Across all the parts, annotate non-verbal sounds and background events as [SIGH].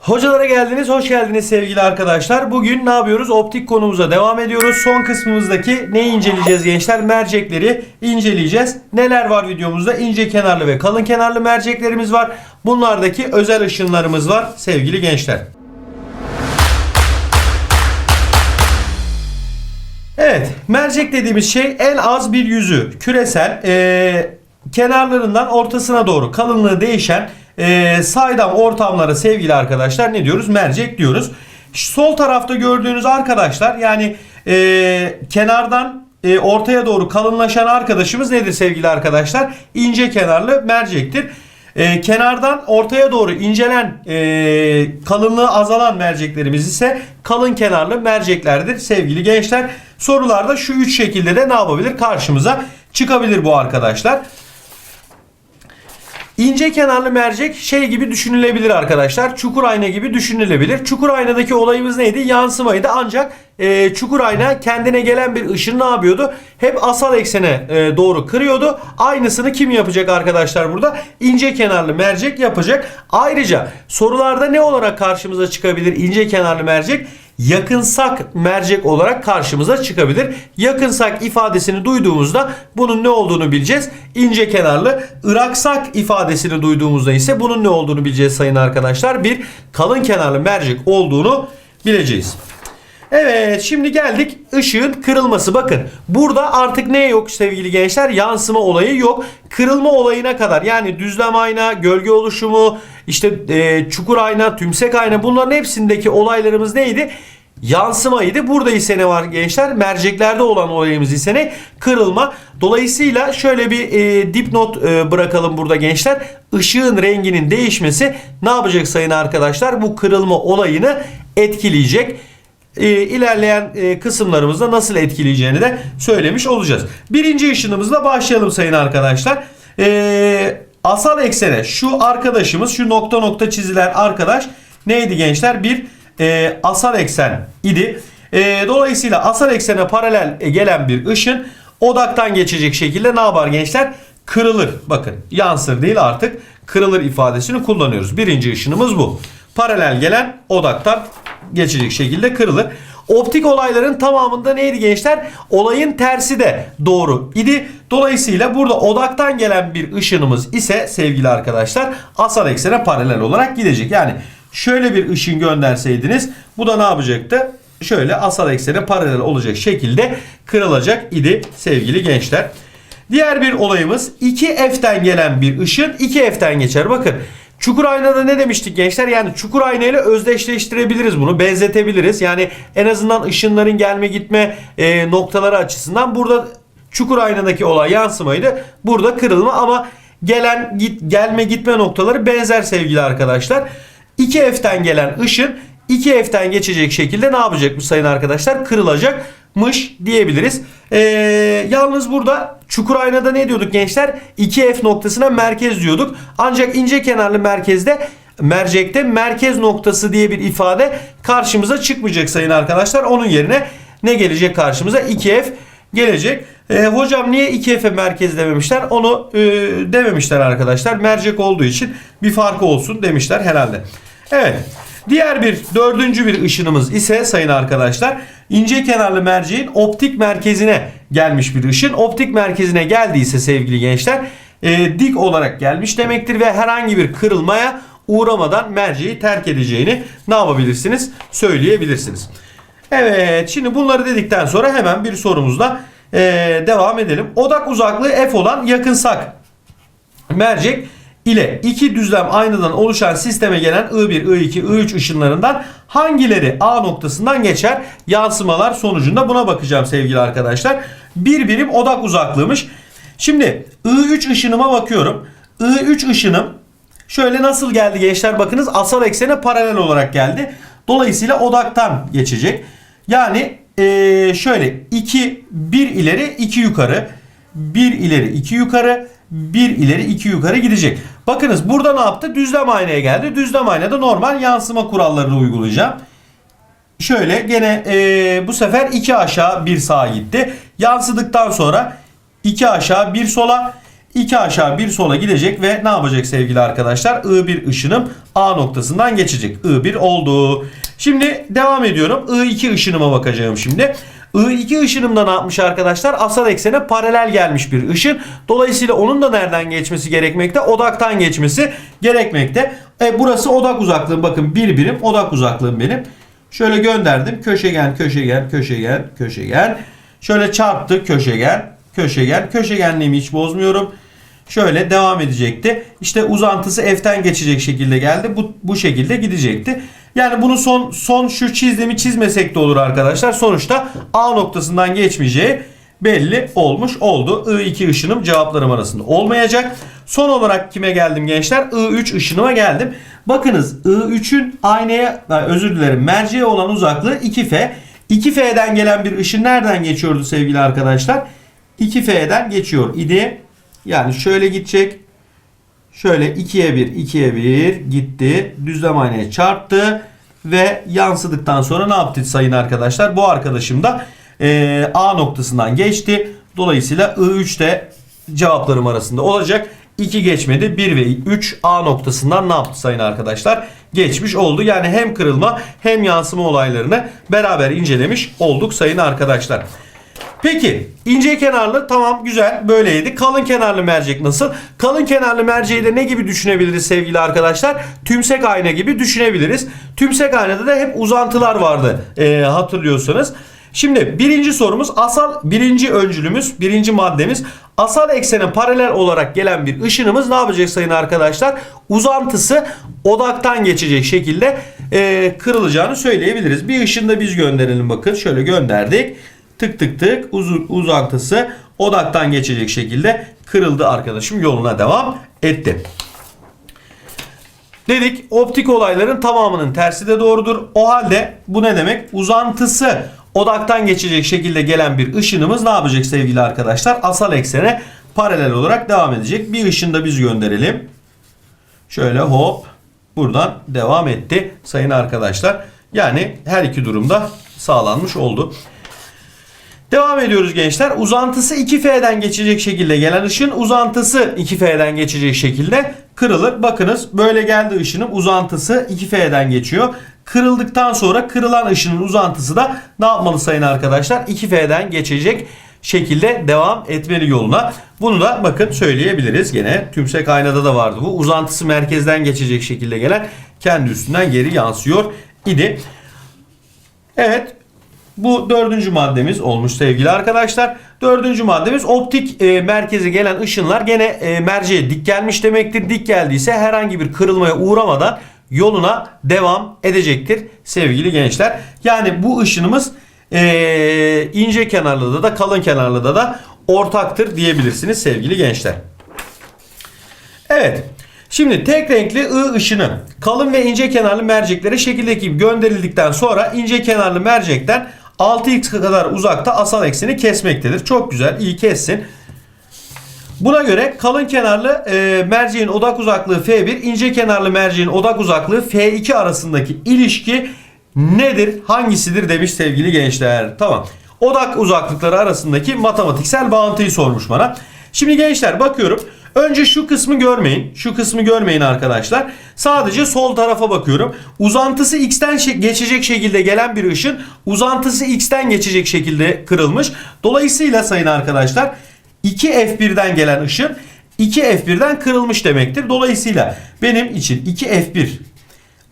Hocalara geldiniz, hoş geldiniz sevgili arkadaşlar. Bugün ne yapıyoruz? Optik konumuza devam ediyoruz. Son kısmımızdaki neyi inceleyeceğiz gençler? Mercekleri inceleyeceğiz. Neler var videomuzda? İnce kenarlı ve kalın kenarlı merceklerimiz var. Bunlardaki özel ışınlarımız var sevgili gençler. Evet, mercek dediğimiz şey en az bir yüzü küresel, eee, kenarlarından ortasına doğru kalınlığı değişen eee saydam ortamlara sevgili arkadaşlar ne diyoruz? Mercek diyoruz. Sol tarafta gördüğünüz arkadaşlar yani eee, kenardan eee, ortaya doğru kalınlaşan arkadaşımız nedir sevgili arkadaşlar? İnce kenarlı mercektir. Ee, kenardan ortaya doğru incelen e, kalınlığı azalan merceklerimiz ise kalın kenarlı merceklerdir sevgili gençler. Sorularda şu üç şekilde de ne yapabilir? Karşımıza çıkabilir bu arkadaşlar. İnce kenarlı mercek şey gibi düşünülebilir arkadaşlar. Çukur ayna gibi düşünülebilir. Çukur aynadaki olayımız neydi? Yansımaydı. Ancak e, çukur ayna kendine gelen bir ışını ne yapıyordu? Hep asal eksene e, doğru kırıyordu. Aynısını kim yapacak arkadaşlar burada? İnce kenarlı mercek yapacak. Ayrıca sorularda ne olarak karşımıza çıkabilir ince kenarlı mercek? Yakınsak mercek olarak karşımıza çıkabilir. Yakınsak ifadesini duyduğumuzda bunun ne olduğunu bileceğiz. İnce kenarlı ıraksak ifadesini duyduğumuzda ise bunun ne olduğunu bileceğiz sayın arkadaşlar. Bir kalın kenarlı mercek olduğunu bileceğiz. Evet şimdi geldik ışığın kırılması. Bakın burada artık ne yok sevgili gençler? Yansıma olayı yok. Kırılma olayına kadar yani düzlem ayna, gölge oluşumu, işte e, çukur ayna, tümsek ayna bunların hepsindeki olaylarımız neydi? Yansımaydı. Burada ise ne var gençler? Merceklerde olan olayımız ise ne? Kırılma. Dolayısıyla şöyle bir e, dipnot e, bırakalım burada gençler. Işığın renginin değişmesi ne yapacak sayın arkadaşlar? Bu kırılma olayını etkileyecek ilerleyen e, kısımlarımızda nasıl etkileyeceğini de söylemiş olacağız. Birinci ışınımızla başlayalım sayın arkadaşlar. E, asal eksene şu arkadaşımız şu nokta nokta çizilen arkadaş neydi gençler? Bir e, asal eksen idi. E, dolayısıyla asal eksene paralel gelen bir ışın odaktan geçecek şekilde ne yapar gençler? Kırılır. Bakın yansır değil artık kırılır ifadesini kullanıyoruz. Birinci ışınımız bu. Paralel gelen odaktan geçecek şekilde kırılır. Optik olayların tamamında neydi gençler? Olayın tersi de doğru idi. Dolayısıyla burada odaktan gelen bir ışınımız ise sevgili arkadaşlar asal eksene paralel olarak gidecek. Yani şöyle bir ışın gönderseydiniz bu da ne yapacaktı? Şöyle asal eksene paralel olacak şekilde kırılacak idi sevgili gençler. Diğer bir olayımız 2F'ten gelen bir ışın 2F'ten geçer. Bakın Çukur aynada ne demiştik gençler? Yani çukur ayna ile özdeşleştirebiliriz bunu. Benzetebiliriz. Yani en azından ışınların gelme gitme e, noktaları açısından burada çukur aynadaki olay yansımaydı. Burada kırılma ama gelen git gelme gitme noktaları benzer sevgili arkadaşlar. 2F'ten gelen ışın 2F'ten geçecek şekilde ne yapacakmış sayın arkadaşlar? Kırılacakmış diyebiliriz. Ee, yalnız burada çukur aynada ne diyorduk gençler? 2F noktasına merkez diyorduk. Ancak ince kenarlı merkezde mercekte merkez noktası diye bir ifade karşımıza çıkmayacak sayın arkadaşlar. Onun yerine ne gelecek karşımıza? 2F gelecek. Ee, hocam niye 2F'e merkez dememişler? Onu e, dememişler arkadaşlar. Mercek olduğu için bir farkı olsun demişler herhalde. Evet. Diğer bir dördüncü bir ışınımız ise sayın arkadaşlar ince kenarlı merceğin optik merkezine gelmiş bir ışın. Optik merkezine geldiyse sevgili gençler e, dik olarak gelmiş demektir ve herhangi bir kırılmaya uğramadan merceği terk edeceğini ne yapabilirsiniz? Söyleyebilirsiniz. Evet şimdi bunları dedikten sonra hemen bir sorumuzla e, devam edelim. Odak uzaklığı f olan yakınsak mercek ile iki düzlem aynadan oluşan sisteme gelen I1, I2, I3 ışınlarından hangileri A noktasından geçer? Yansımalar sonucunda buna bakacağım sevgili arkadaşlar. Bir birim odak uzaklığımış. Şimdi I3 ışınıma bakıyorum. I3 ışınım şöyle nasıl geldi gençler bakınız asal eksene paralel olarak geldi. Dolayısıyla odaktan geçecek. Yani eee, şöyle 2 1 ileri 2 yukarı 1 ileri 2 yukarı 1 ileri 2 yukarı gidecek. Bakınız burada ne yaptı? Düzlem aynaya geldi. Düzlem aynada normal yansıma kurallarını uygulayacağım. Şöyle gene eee, bu sefer 2 aşağı 1 sağa gitti. Yansıdıktan sonra 2 aşağı 1 sola 2 aşağı 1 sola gidecek ve ne yapacak sevgili arkadaşlar? I1 ışınım A noktasından geçecek. I1 oldu. Şimdi devam ediyorum. I2 ışınıma bakacağım şimdi. I2 ışınımda ne yapmış arkadaşlar? Asal eksene paralel gelmiş bir ışın. Dolayısıyla onun da nereden geçmesi gerekmekte? Odaktan geçmesi gerekmekte. E, burası odak uzaklığım. Bakın bir birim odak uzaklığım benim. Şöyle gönderdim. Köşegen, köşegen, köşegen, köşegen. Şöyle çarptı köşegen, köşegen. Köşegenliğimi hiç bozmuyorum. Şöyle devam edecekti. İşte uzantısı F'ten geçecek şekilde geldi. Bu, bu şekilde gidecekti. Yani bunu son son şu çizdiğimi çizmesek de olur arkadaşlar. Sonuçta A noktasından geçmeyeceği belli olmuş oldu. I2 ışınım cevaplarım arasında olmayacak. Son olarak kime geldim gençler? I3 ışınıma geldim. Bakınız I3'ün aynaya özür dilerim merceğe olan uzaklığı 2F. 2F'den gelen bir ışın nereden geçiyordu sevgili arkadaşlar? 2F'den geçiyor idi. Yani şöyle gidecek. Şöyle 2'ye 1, 2'ye 1 gitti. Düzlem aynaya çarptı. Ve yansıdıktan sonra ne yaptı sayın arkadaşlar? Bu arkadaşım da eee, A noktasından geçti. Dolayısıyla I3 de cevaplarım arasında olacak. 2 geçmedi. 1 ve 3 A noktasından ne yaptı sayın arkadaşlar? Geçmiş oldu. Yani hem kırılma hem yansıma olaylarını beraber incelemiş olduk sayın arkadaşlar. Peki ince kenarlı tamam güzel böyleydi. Kalın kenarlı mercek nasıl? Kalın kenarlı merceği de ne gibi düşünebiliriz sevgili arkadaşlar? Tümsek ayna gibi düşünebiliriz. Tümsek aynada da hep uzantılar vardı ee, hatırlıyorsanız. Şimdi birinci sorumuz asal birinci öncülümüz birinci maddemiz asal eksene paralel olarak gelen bir ışınımız ne yapacak sayın arkadaşlar? Uzantısı odaktan geçecek şekilde ee, kırılacağını söyleyebiliriz. Bir ışın da biz gönderelim bakın şöyle gönderdik tık tık tık uz- uzantısı odaktan geçecek şekilde kırıldı arkadaşım yoluna devam etti. Dedik optik olayların tamamının tersi de doğrudur. O halde bu ne demek? Uzantısı odaktan geçecek şekilde gelen bir ışınımız ne yapacak sevgili arkadaşlar? Asal eksene paralel olarak devam edecek. Bir ışın da biz gönderelim. Şöyle hop buradan devam etti sayın arkadaşlar. Yani her iki durumda sağlanmış oldu. Devam ediyoruz gençler. Uzantısı 2F'den geçecek şekilde gelen ışın uzantısı 2F'den geçecek şekilde kırılır. Bakınız böyle geldi ışının uzantısı 2F'den geçiyor. Kırıldıktan sonra kırılan ışının uzantısı da ne yapmalı sayın arkadaşlar? 2F'den geçecek şekilde devam etmeli yoluna. Bunu da bakın söyleyebiliriz. Gene tümsek aynada da vardı bu. Uzantısı merkezden geçecek şekilde gelen kendi üstünden geri yansıyor idi. Evet bu dördüncü maddemiz olmuş sevgili arkadaşlar. Dördüncü maddemiz optik e, merkeze gelen ışınlar gene e, merceğe dik gelmiş demektir. Dik geldiyse herhangi bir kırılmaya uğramadan yoluna devam edecektir sevgili gençler. Yani bu ışınımız e, ince kenarlıda da kalın kenarlıda da ortaktır diyebilirsiniz sevgili gençler. Evet. Şimdi tek renkli I ışını kalın ve ince kenarlı merceklere şekildeki gibi gönderildikten sonra ince kenarlı mercekten 6x kadar uzakta asal ekseni kesmektedir. Çok güzel, iyi kessin. Buna göre kalın kenarlı e, merceğin odak uzaklığı F1, ince kenarlı merceğin odak uzaklığı F2 arasındaki ilişki nedir? Hangisidir demiş sevgili gençler. Tamam. Odak uzaklıkları arasındaki matematiksel bağıntıyı sormuş bana. Şimdi gençler bakıyorum. Önce şu kısmı görmeyin. Şu kısmı görmeyin arkadaşlar. Sadece sol tarafa bakıyorum. Uzantısı x'ten geçecek şekilde gelen bir ışın uzantısı x'ten geçecek şekilde kırılmış. Dolayısıyla sayın arkadaşlar 2f1'den gelen ışın 2f1'den kırılmış demektir. Dolayısıyla benim için 2f1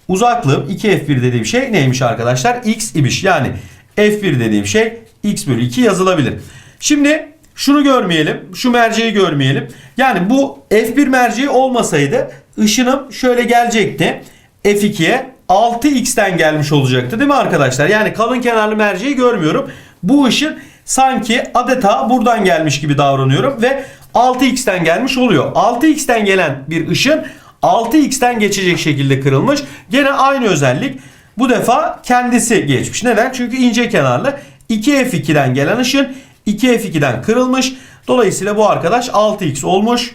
uzaklığım 2f1 dediğim şey neymiş arkadaşlar? x imiş. Yani f1 dediğim şey x bölü 2 yazılabilir. Şimdi şunu görmeyelim. Şu merceği görmeyelim. Yani bu F1 merceği olmasaydı ışınım şöyle gelecekti. F2'ye 6x'ten gelmiş olacaktı değil mi arkadaşlar? Yani kalın kenarlı merceği görmüyorum. Bu ışın sanki adeta buradan gelmiş gibi davranıyorum ve 6x'ten gelmiş oluyor. 6x'ten gelen bir ışın 6x'ten geçecek şekilde kırılmış. Gene aynı özellik. Bu defa kendisi geçmiş. Neden? Çünkü ince kenarlı 2f2'den gelen ışın 2f2'den kırılmış. Dolayısıyla bu arkadaş 6x olmuş.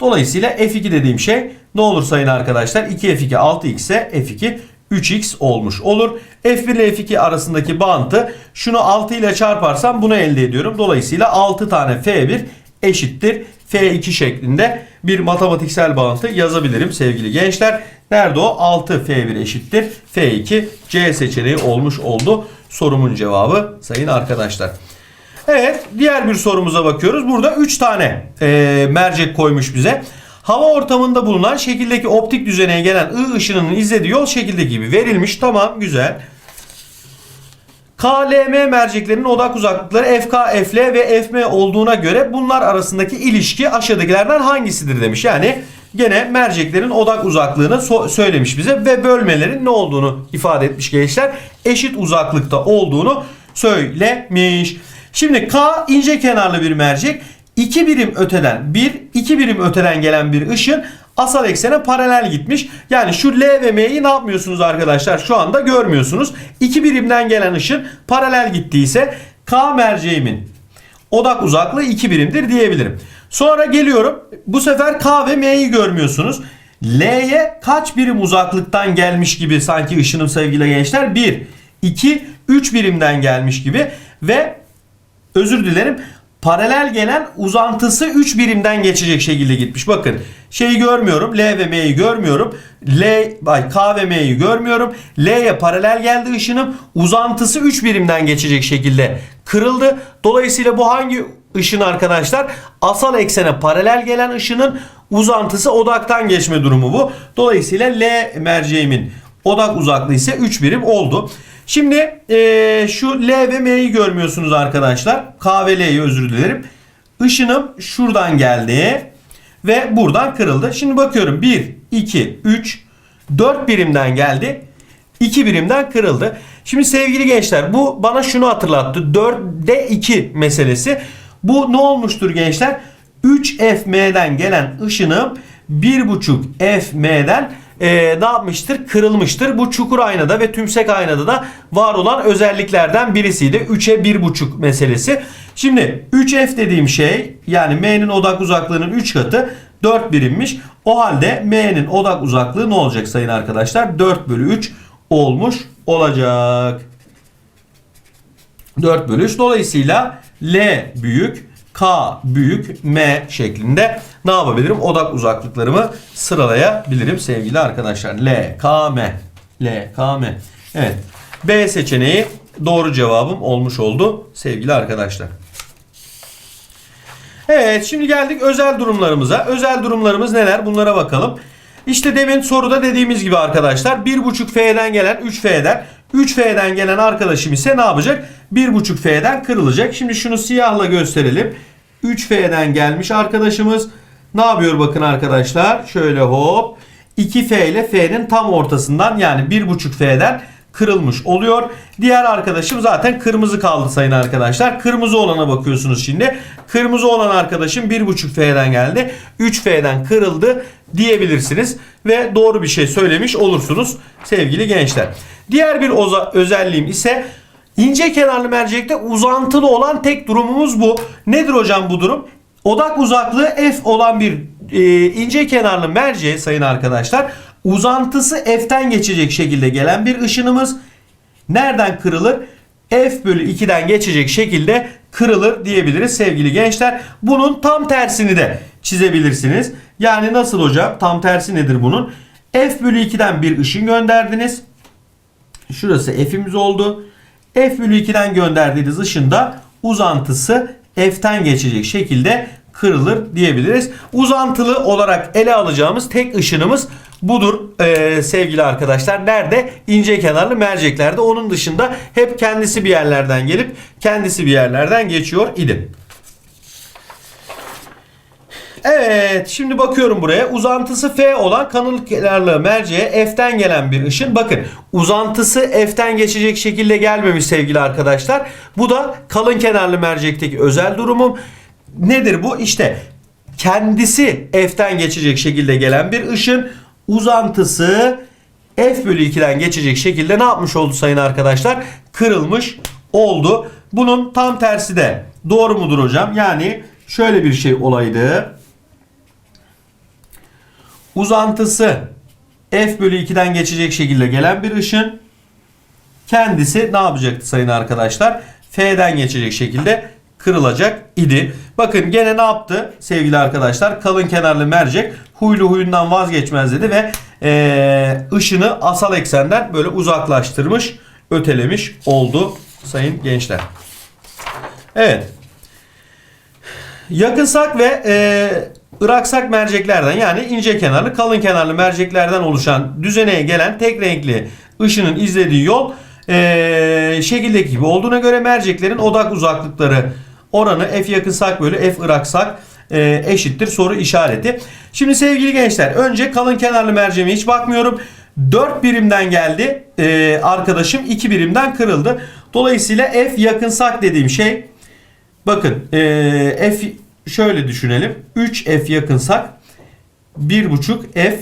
Dolayısıyla f2 dediğim şey ne olur sayın arkadaşlar? 2f2 6x ise f2 3x olmuş olur. F1 ile F2 arasındaki bağıntı şunu 6 ile çarparsam bunu elde ediyorum. Dolayısıyla 6 tane F1 eşittir F2 şeklinde bir matematiksel bağıntı yazabilirim sevgili gençler. Nerede o? 6 F1 eşittir F2 C seçeneği olmuş oldu. Sorumun cevabı sayın arkadaşlar. Evet diğer bir sorumuza bakıyoruz. Burada 3 tane e, mercek koymuş bize. Hava ortamında bulunan şekildeki optik düzeneye gelen I ışınının izlediği yol şekilde gibi verilmiş. Tamam güzel. KLM merceklerinin odak uzaklıkları FK, FL ve FM olduğuna göre bunlar arasındaki ilişki aşağıdakilerden hangisidir demiş. Yani gene merceklerin odak uzaklığını so- söylemiş bize ve bölmelerin ne olduğunu ifade etmiş gençler. Eşit uzaklıkta olduğunu söylemiş. Şimdi K ince kenarlı bir mercek. 2 birim öteden bir, 2 birim öteden gelen bir ışın asal eksene paralel gitmiş. Yani şu L ve M'yi ne yapmıyorsunuz arkadaşlar? Şu anda görmüyorsunuz. 2 birimden gelen ışın paralel gittiyse K merceğimin odak uzaklığı 2 birimdir diyebilirim. Sonra geliyorum. Bu sefer K ve M'yi görmüyorsunuz. L'ye kaç birim uzaklıktan gelmiş gibi sanki ışınım sevgili gençler? 1, 2, 3 birimden gelmiş gibi ve özür dilerim paralel gelen uzantısı 3 birimden geçecek şekilde gitmiş. Bakın şeyi görmüyorum. L ve M'yi görmüyorum. L, ay, K ve M'yi görmüyorum. L'ye paralel geldi ışınım. Uzantısı 3 birimden geçecek şekilde kırıldı. Dolayısıyla bu hangi ışın arkadaşlar? Asal eksene paralel gelen ışının uzantısı odaktan geçme durumu bu. Dolayısıyla L merceğimin odak uzaklığı ise 3 birim oldu. Şimdi eee, şu L ve M'yi görmüyorsunuz arkadaşlar. K ve L'yi özür dilerim. Işınım şuradan geldi ve buradan kırıldı. Şimdi bakıyorum 1, 2, 3, 4 birimden geldi. 2 birimden kırıldı. Şimdi sevgili gençler bu bana şunu hatırlattı. 4'de 2 meselesi. Bu ne olmuştur gençler? 3 FM'den gelen ışınım 1.5 FM'den e, ne yapmıştır? Kırılmıştır. Bu çukur aynada ve tümsek aynada da var olan özelliklerden birisiydi. 3'e 1.5 meselesi. Şimdi 3F dediğim şey yani M'nin odak uzaklığının 3 katı 4 birimmiş. O halde M'nin odak uzaklığı ne olacak sayın arkadaşlar? 4 bölü 3 olmuş olacak. 4 bölü 3. Dolayısıyla L büyük, K büyük, M şeklinde ne yapabilirim? Odak uzaklıklarımı sıralayabilirim sevgili arkadaşlar. L, K, M. L, K, M. Evet. B seçeneği doğru cevabım olmuş oldu sevgili arkadaşlar. Evet şimdi geldik özel durumlarımıza. Özel durumlarımız neler? Bunlara bakalım. İşte demin soruda dediğimiz gibi arkadaşlar 1.5 F'den gelen 3 F'den 3 F'den gelen arkadaşım ise ne yapacak? 1.5 F'den kırılacak. Şimdi şunu siyahla gösterelim. 3 F'den gelmiş arkadaşımız. Ne yapıyor bakın arkadaşlar? Şöyle hop. 2 F ile F'nin tam ortasından yani 1.5 F'den kırılmış oluyor. Diğer arkadaşım zaten kırmızı kaldı sayın arkadaşlar. Kırmızı olana bakıyorsunuz şimdi. Kırmızı olan arkadaşım 1.5 F'den geldi. 3 F'den kırıldı diyebilirsiniz. Ve doğru bir şey söylemiş olursunuz sevgili gençler. Diğer bir özelliğim ise ince kenarlı mercekte uzantılı olan tek durumumuz bu. Nedir hocam bu durum? Odak uzaklığı f olan bir e, ince kenarlı merceğe sayın arkadaşlar uzantısı f'ten geçecek şekilde gelen bir ışınımız nereden kırılır? f bölü 2'den geçecek şekilde kırılır diyebiliriz sevgili gençler. Bunun tam tersini de çizebilirsiniz. Yani nasıl hocam? Tam tersi nedir bunun? f bölü 2'den bir ışın gönderdiniz. Şurası f'imiz oldu. F bölü 2'den gönderdiğiniz ışında uzantısı F'ten geçecek şekilde kırılır diyebiliriz. Uzantılı olarak ele alacağımız tek ışınımız budur ee, sevgili arkadaşlar. Nerede? İnce kenarlı merceklerde. Onun dışında hep kendisi bir yerlerden gelip kendisi bir yerlerden geçiyor idi. Evet şimdi bakıyorum buraya uzantısı F olan kanal kenarlı merceğe F'ten gelen bir ışın. Bakın uzantısı F'ten geçecek şekilde gelmemiş sevgili arkadaşlar. Bu da kalın kenarlı mercekteki özel durumum. Nedir bu? İşte kendisi F'ten geçecek şekilde gelen bir ışın. Uzantısı F bölü 2'den geçecek şekilde ne yapmış oldu sayın arkadaşlar? Kırılmış oldu. Bunun tam tersi de doğru mudur hocam? Yani şöyle bir şey olaydı uzantısı f bölü 2'den geçecek şekilde gelen bir ışın kendisi ne yapacaktı sayın arkadaşlar? F'den geçecek şekilde kırılacak idi. Bakın gene ne yaptı sevgili arkadaşlar? Kalın kenarlı mercek huylu huyundan vazgeçmez dedi ve eee, ışını asal eksenden böyle uzaklaştırmış, ötelemiş oldu sayın gençler. Evet. Yakınsak ve e, ıraksak merceklerden yani ince kenarlı kalın kenarlı merceklerden oluşan düzeneye gelen tek renkli ışının izlediği yol e, şekildeki gibi olduğuna göre merceklerin odak uzaklıkları oranı f yakınsak bölü f ıraksak e, eşittir soru işareti. Şimdi sevgili gençler önce kalın kenarlı merceğime hiç bakmıyorum. 4 birimden geldi e, arkadaşım 2 birimden kırıldı. Dolayısıyla f yakınsak dediğim şey Bakın eee, f şöyle düşünelim. 3f yakınsak 1.5 f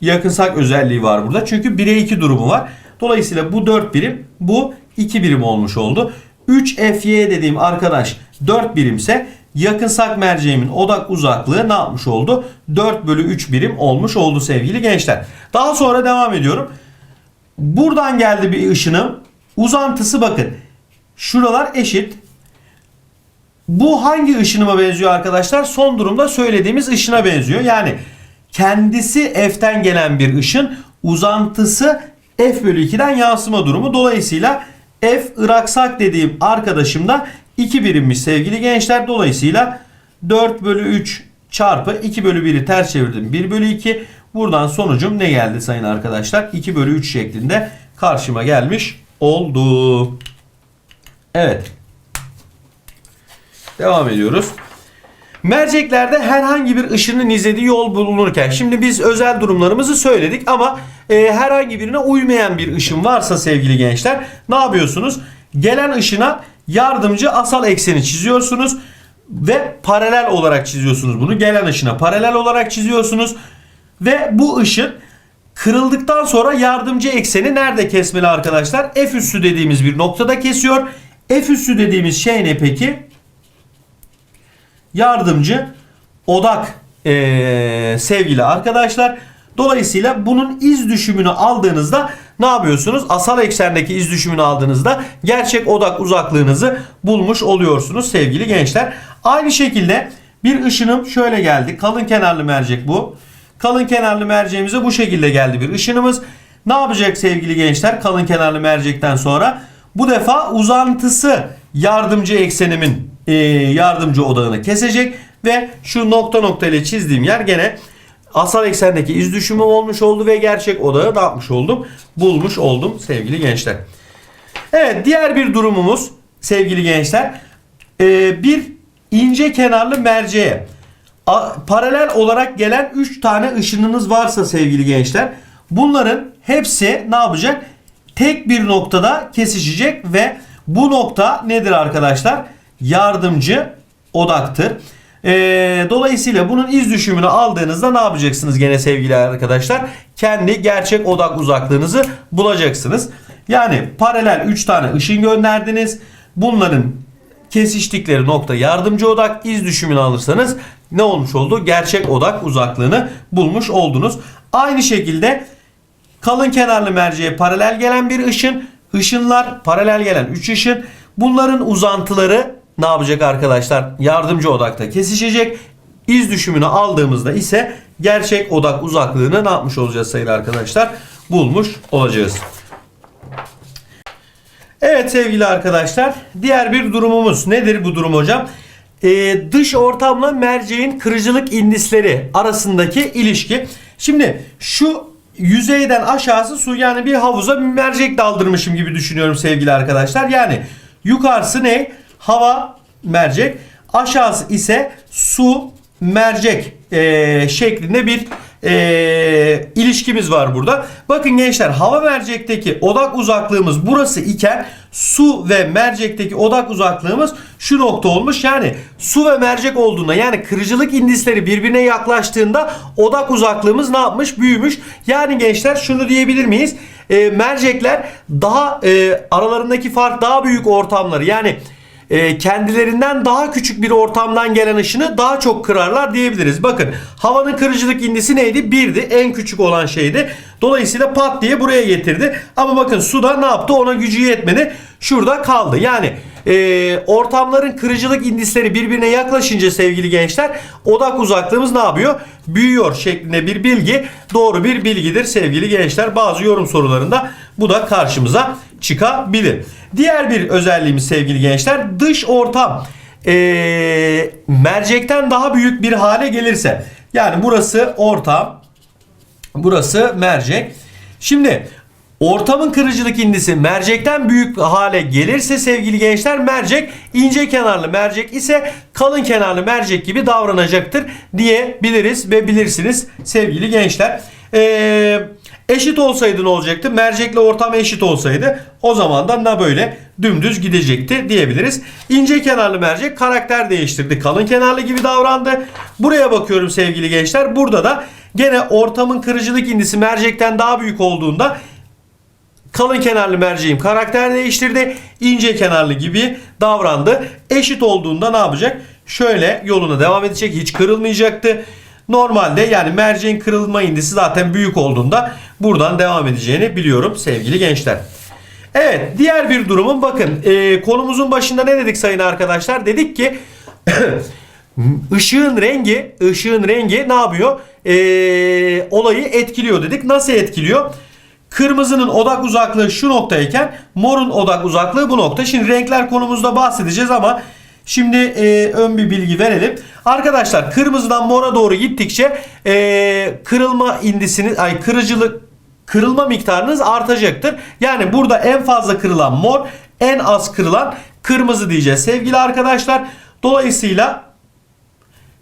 yakınsak özelliği var burada. Çünkü 1'e 2 durumu var. Dolayısıyla bu 4 birim bu 2 birim olmuş oldu. 3fy dediğim arkadaş 4 birimse yakınsak merceğimin odak uzaklığı ne yapmış oldu? 4 bölü 3 birim olmuş oldu sevgili gençler. Daha sonra devam ediyorum. Buradan geldi bir ışınım. Uzantısı bakın. Şuralar eşit. Bu hangi ışınıma benziyor arkadaşlar? Son durumda söylediğimiz ışına benziyor. Yani kendisi F'ten gelen bir ışın, uzantısı F bölü 2'den yansıma durumu. Dolayısıyla F ıraksak dediğim arkadaşım da 2 birimmiş sevgili gençler. Dolayısıyla 4 bölü 3 çarpı 2 bölü 1'i ters çevirdim. 1 bölü 2. Buradan sonucum ne geldi sayın arkadaşlar? 2 bölü 3 şeklinde karşıma gelmiş oldu. Evet. Devam ediyoruz. Merceklerde herhangi bir ışının izlediği yol bulunurken şimdi biz özel durumlarımızı söyledik ama e, herhangi birine uymayan bir ışın varsa sevgili gençler ne yapıyorsunuz? Gelen ışına yardımcı asal ekseni çiziyorsunuz ve paralel olarak çiziyorsunuz bunu. Gelen ışına paralel olarak çiziyorsunuz ve bu ışın kırıldıktan sonra yardımcı ekseni nerede kesmeli arkadaşlar? F üssü dediğimiz bir noktada kesiyor. F üssü dediğimiz şey ne peki? Yardımcı odak eee, sevgili arkadaşlar. Dolayısıyla bunun iz düşümünü aldığınızda ne yapıyorsunuz? Asal eksendeki iz düşümünü aldığınızda gerçek odak uzaklığınızı bulmuş oluyorsunuz sevgili gençler. Aynı şekilde bir ışınım şöyle geldi. Kalın kenarlı mercek bu. Kalın kenarlı merceğimize bu şekilde geldi bir ışınımız. Ne yapacak sevgili gençler? Kalın kenarlı mercekten sonra bu defa uzantısı yardımcı eksenimin yardımcı odağını kesecek ve şu nokta nokta ile çizdiğim yer gene asal eksendeki iz düşümü olmuş oldu ve gerçek odağı ne yapmış oldum? Bulmuş oldum sevgili gençler. Evet diğer bir durumumuz sevgili gençler e, bir ince kenarlı merceğe paralel olarak gelen 3 tane ışınınız varsa sevgili gençler bunların hepsi ne yapacak? Tek bir noktada kesişecek ve bu nokta nedir arkadaşlar? Yardımcı odaktır. Ee, dolayısıyla bunun iz düşümünü aldığınızda ne yapacaksınız gene sevgili arkadaşlar? Kendi gerçek odak uzaklığınızı bulacaksınız. Yani paralel 3 tane ışın gönderdiniz. Bunların kesiştikleri nokta yardımcı odak iz düşümünü alırsanız ne olmuş oldu? Gerçek odak uzaklığını bulmuş oldunuz. Aynı şekilde kalın kenarlı merceğe paralel gelen bir ışın, ışınlar paralel gelen 3 ışın. Bunların uzantıları ne yapacak arkadaşlar? Yardımcı odakta kesişecek. İz düşümünü aldığımızda ise gerçek odak uzaklığını ne yapmış olacağız sayılı arkadaşlar? Bulmuş olacağız. Evet sevgili arkadaşlar diğer bir durumumuz nedir bu durum hocam? Ee, dış ortamla merceğin kırıcılık indisleri arasındaki ilişki. Şimdi şu yüzeyden aşağısı su yani bir havuza bir mercek daldırmışım gibi düşünüyorum sevgili arkadaşlar. Yani yukarısı ne? Hava mercek aşağısı ise su mercek ee, şeklinde bir ee, ilişkimiz var burada. Bakın gençler hava mercekteki odak uzaklığımız burası iken su ve mercekteki odak uzaklığımız şu nokta olmuş. Yani su ve mercek olduğunda yani kırıcılık indisleri birbirine yaklaştığında odak uzaklığımız ne yapmış? Büyümüş. Yani gençler şunu diyebilir miyiz? Ee, mercekler daha e, aralarındaki fark daha büyük ortamları yani e, kendilerinden daha küçük bir ortamdan gelen ışını daha çok kırarlar diyebiliriz. Bakın havanın kırıcılık indisi neydi? 1'di. En küçük olan şeydi. Dolayısıyla pat diye buraya getirdi. Ama bakın suda ne yaptı? Ona gücü yetmedi. Şurada kaldı. Yani e, ortamların kırıcılık indisleri birbirine yaklaşınca sevgili gençler odak uzaklığımız ne yapıyor? Büyüyor şeklinde bir bilgi doğru bir bilgidir sevgili gençler. Bazı yorum sorularında bu da karşımıza çıkabilir. Diğer bir özelliğimiz sevgili gençler dış ortam e, mercekten daha büyük bir hale gelirse yani burası ortam burası mercek. Şimdi ortamın kırıcılık indisi mercekten büyük hale gelirse sevgili gençler mercek ince kenarlı mercek ise kalın kenarlı mercek gibi davranacaktır diyebiliriz ve bilirsiniz sevgili gençler. Ee, eşit olsaydı ne olacaktı? Mercekle ortam eşit olsaydı o zaman da ne böyle dümdüz gidecekti diyebiliriz. İnce kenarlı mercek karakter değiştirdi. Kalın kenarlı gibi davrandı. Buraya bakıyorum sevgili gençler. Burada da gene ortamın kırıcılık indisi mercekten daha büyük olduğunda kalın kenarlı merceğim karakter değiştirdi. İnce kenarlı gibi davrandı. Eşit olduğunda ne yapacak? Şöyle yoluna devam edecek. Hiç kırılmayacaktı. Normalde yani merceğin kırılma indisi zaten büyük olduğunda buradan devam edeceğini biliyorum sevgili gençler. Evet diğer bir durumun bakın e, konumuzun başında ne dedik sayın arkadaşlar? Dedik ki [CLEARS THROAT] ışığın rengi ışığın rengi ne yapıyor? E, olayı etkiliyor dedik. Nasıl etkiliyor? Kırmızının odak uzaklığı şu noktayken morun odak uzaklığı bu nokta. Şimdi renkler konumuzda bahsedeceğiz ama şimdi e, ön bir bilgi verelim. Arkadaşlar kırmızıdan mora doğru gittikçe e, kırılma indisini ay kırıcılık kırılma miktarınız artacaktır. Yani burada en fazla kırılan mor, en az kırılan kırmızı diyeceğiz sevgili arkadaşlar. Dolayısıyla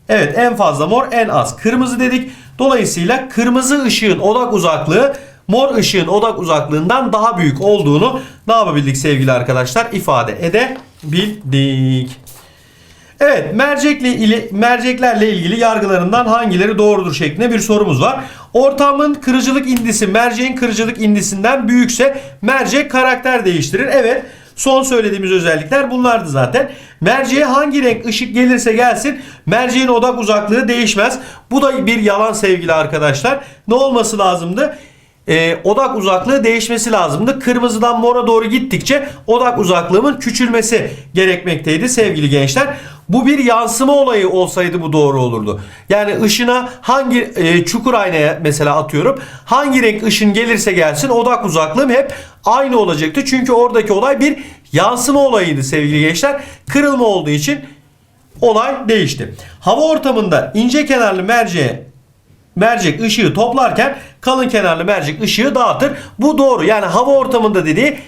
evet en fazla mor, en az kırmızı dedik. Dolayısıyla kırmızı ışığın odak uzaklığı mor ışığın odak uzaklığından daha büyük olduğunu ne yapabildik sevgili arkadaşlar? ifade edebildik. Evet, mercekle ili, merceklerle ilgili yargılarından hangileri doğrudur şeklinde bir sorumuz var. Ortamın kırıcılık indisi merceğin kırıcılık indisinden büyükse mercek karakter değiştirir. Evet, son söylediğimiz özellikler bunlardı zaten. Merceğe hangi renk ışık gelirse gelsin merceğin odak uzaklığı değişmez. Bu da bir yalan sevgili arkadaşlar. Ne olması lazımdı? E, odak uzaklığı değişmesi lazımdı. Kırmızıdan mora doğru gittikçe odak uzaklığımın küçülmesi gerekmekteydi sevgili gençler. Bu bir yansıma olayı olsaydı bu doğru olurdu. Yani ışına hangi e, çukur aynaya mesela atıyorum. Hangi renk ışın gelirse gelsin odak uzaklığım hep aynı olacaktı. Çünkü oradaki olay bir yansıma olayıydı sevgili gençler. Kırılma olduğu için olay değişti. Hava ortamında ince kenarlı merceğe mercek ışığı toplarken kalın kenarlı mercek ışığı dağıtır. Bu doğru. Yani hava ortamında dediği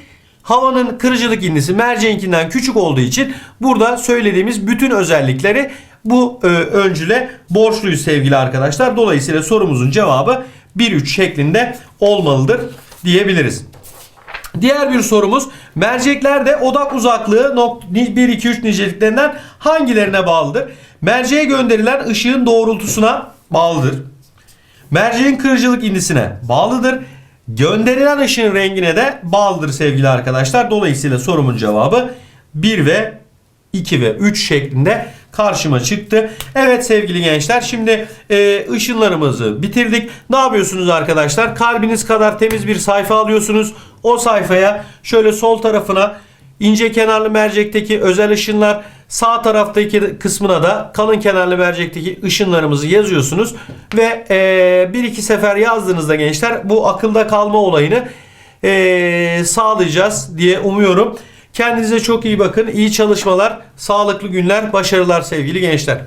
havanın kırıcılık indisi merceğinkinden küçük olduğu için burada söylediğimiz bütün özellikleri bu e, öncüle borçluyuz sevgili arkadaşlar. Dolayısıyla sorumuzun cevabı 1-3 şeklinde olmalıdır diyebiliriz. Diğer bir sorumuz merceklerde odak uzaklığı 1-2-3 niceliklerinden hangilerine bağlıdır? Merceğe gönderilen ışığın doğrultusuna bağlıdır. Merceğin kırıcılık indisine bağlıdır. Gönderilen ışığın rengine de bağlıdır sevgili arkadaşlar. Dolayısıyla sorumun cevabı 1 ve 2 ve 3 şeklinde karşıma çıktı. Evet sevgili gençler şimdi e, ışınlarımızı bitirdik. Ne yapıyorsunuz arkadaşlar? Kalbiniz kadar temiz bir sayfa alıyorsunuz. O sayfaya şöyle sol tarafına ince kenarlı mercekteki özel ışınlar sağ taraftaki kısmına da kalın kenarlı mercekteki ışınlarımızı yazıyorsunuz ve e, bir iki sefer yazdığınızda gençler bu akılda kalma olayını e, sağlayacağız diye umuyorum. Kendinize çok iyi bakın. İyi çalışmalar, sağlıklı günler, başarılar sevgili gençler.